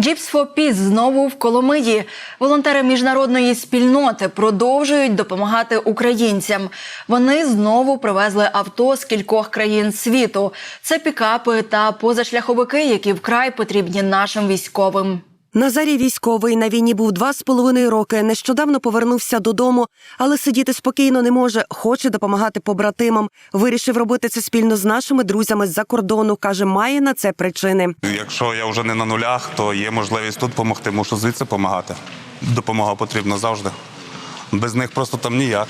For Peace знову в Коломиї. Волонтери міжнародної спільноти продовжують допомагати українцям. Вони знову привезли авто з кількох країн світу. Це пікапи та позашляховики, які вкрай потрібні нашим військовим. Назарій військовий на війні був два з половиною роки. Нещодавно повернувся додому, але сидіти спокійно не може. Хоче допомагати побратимам. Вирішив робити це спільно з нашими друзями з-за кордону. каже, має на це причини. Якщо я вже не на нулях, то є можливість тут допомогти, мушу звідси допомагати. Допомога потрібна завжди. Без них просто там ніяк.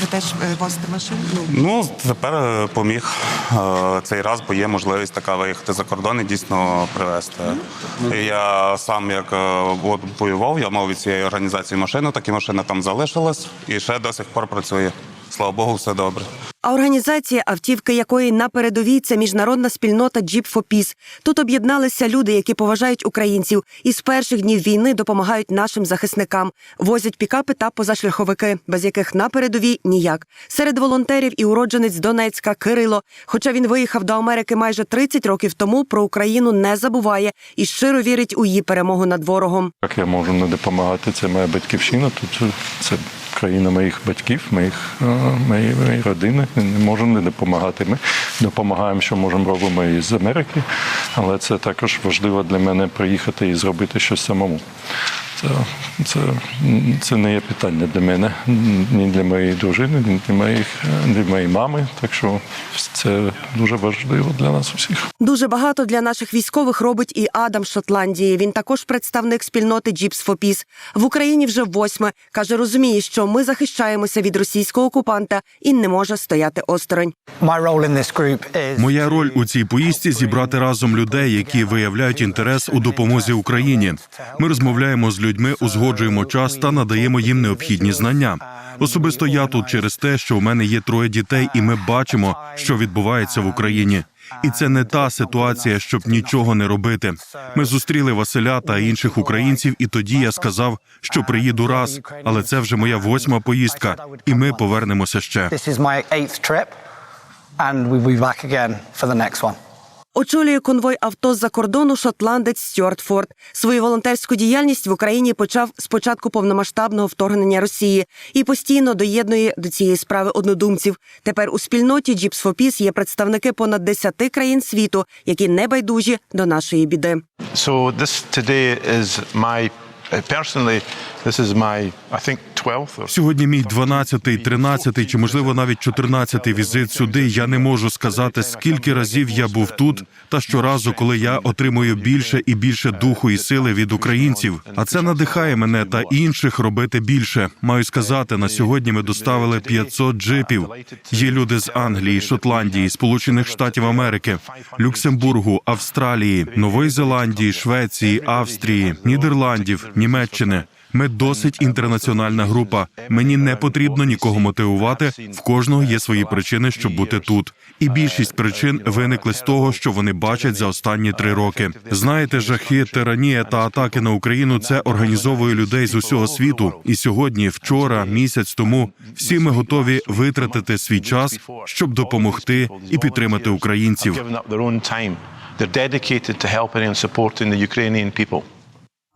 Ви теж е, возите машину? Ну, Ну, тепер е, поміг е, цей раз, бо є можливість така виїхати за кордон і дійсно привезти. Я сам як от, воював, я мав від цієї організації машину, так і машина там залишилась і ще до сих пор працює. Слава Богу, все добре. А організація, автівки якої на передовій це міжнародна спільнота Jeep for Peace. Тут об'єдналися люди, які поважають українців, і з перших днів війни допомагають нашим захисникам. Возять пікапи та позашляховики, без яких на передовій ніяк. Серед волонтерів і уродженець Донецька Кирило. Хоча він виїхав до Америки майже 30 років тому, про Україну не забуває і щиро вірить у її перемогу над ворогом. Як я можу не допомагати? Це моя батьківщина. Тут це країна моїх батьків, моїх моєї, моєї родини. Не можемо не допомагати. Ми допомагаємо, що можемо робимо із Америки, але це також важливо для мене приїхати і зробити щось самому. Це, це, це не є питання для мене, ні для моєї дружини, ні для моїх для моєї мами. Так що це дуже важливо для нас усіх. Дуже багато для наших військових робить і Адам Шотландії. Він також представник спільноти Jeeps for Peace. В Україні вже восьме. Каже, розуміє, що ми захищаємося від російського окупанта і не може стояти осторонь. Моя роль у цій поїздці зібрати разом людей, які виявляють інтерес у допомозі Україні. Ми розмовляємо з людьми, узгоджуємо час та надаємо їм необхідні знання. Особисто я тут через те, що у мене є троє дітей, і ми бачимо, що відбувається в Україні. І це не та ситуація, щоб нічого не робити. Ми зустріли Василя та інших українців, і тоді я сказав, що приїду раз, але це вже моя восьма поїздка, і ми повернемося ще. Очолює конвой авто з-за кордону шотландець Стюарт Форд. Свою волонтерську діяльність в Україні почав з початку повномасштабного вторгнення Росії і постійно доєднує до цієї справи однодумців. Тепер у спільноті Jeeps for Peace є представники понад 10 країн світу, які не байдужі до нашої біди. So this today is my personally, this is my I think 12th or Сьогодні мій 12-й, 13-й чи можливо навіть 14-й візит сюди. Я не можу сказати, скільки разів я був тут, та щоразу, коли я отримую більше і більше духу і сили від українців. А це надихає мене та інших робити більше. Маю сказати, на сьогодні ми доставили 500 джипів. Є люди з Англії, Шотландії, Сполучених Штатів Америки, Люксембургу, Австралії, Нової Зеландії, Швеції, Австрії, Нідерландів, Німеччини. Ми досить інтернаціональна група. Мені не потрібно нікого мотивувати. В кожного є свої причини, щоб бути тут. І більшість причин виникли з того, що вони бачать за останні три роки. Знаєте, жахи, тиранія та атаки на Україну це організовує людей з усього світу. І сьогодні, вчора, місяць тому, всі ми готові витратити свій час, щоб допомогти і підтримати українців. They're dedicated to helping and supporting the Ukrainian people.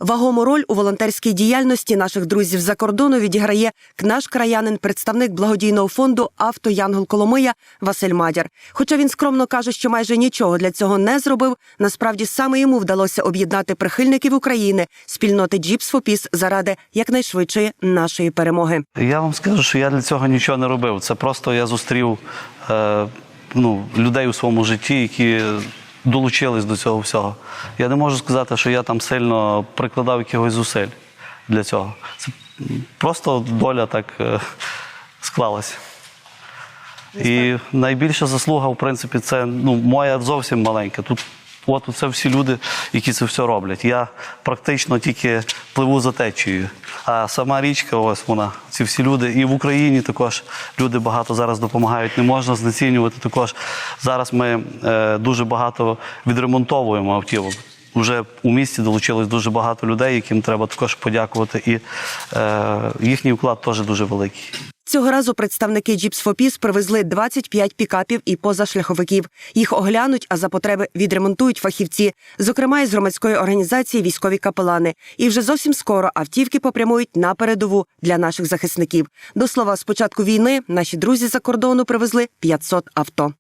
Вагому роль у волонтерській діяльності наших друзів за кордону відіграє наш краянин, представник благодійного фонду Авто Янгол Коломия Василь Мадяр. Хоча він скромно каже, що майже нічого для цього не зробив. Насправді саме йому вдалося об'єднати прихильників України спільноти for Peace заради якнайшвидшої нашої перемоги. Я вам скажу, що я для цього нічого не робив. Це просто я зустрів е, ну, людей у своєму житті, які долучились до цього всього. Я не можу сказати, що я там сильно прикладав якихось зусиль для цього. Це просто доля так склалась. склалася. І найбільша заслуга, в принципі, це ну, моя зовсім маленька. Тут от це всі люди, які це все роблять. Я практично тільки пливу за течією. А сама річка, ось вона, ці всі люди. І в Україні також люди багато зараз допомагають. Не можна знецінювати. Також зараз ми е, дуже багато відремонтовуємо автівок. Уже у місті долучилось дуже багато людей, яким треба також подякувати. І е, їхній вклад теж дуже великий. Цього разу представники Peace привезли 25 пікапів і позашляховиків. Їх оглянуть, а за потреби відремонтують фахівці, зокрема із громадської організації військові капелани. І вже зовсім скоро автівки попрямують на передову для наших захисників. До слова, з початку війни наші друзі за кордону привезли 500 авто.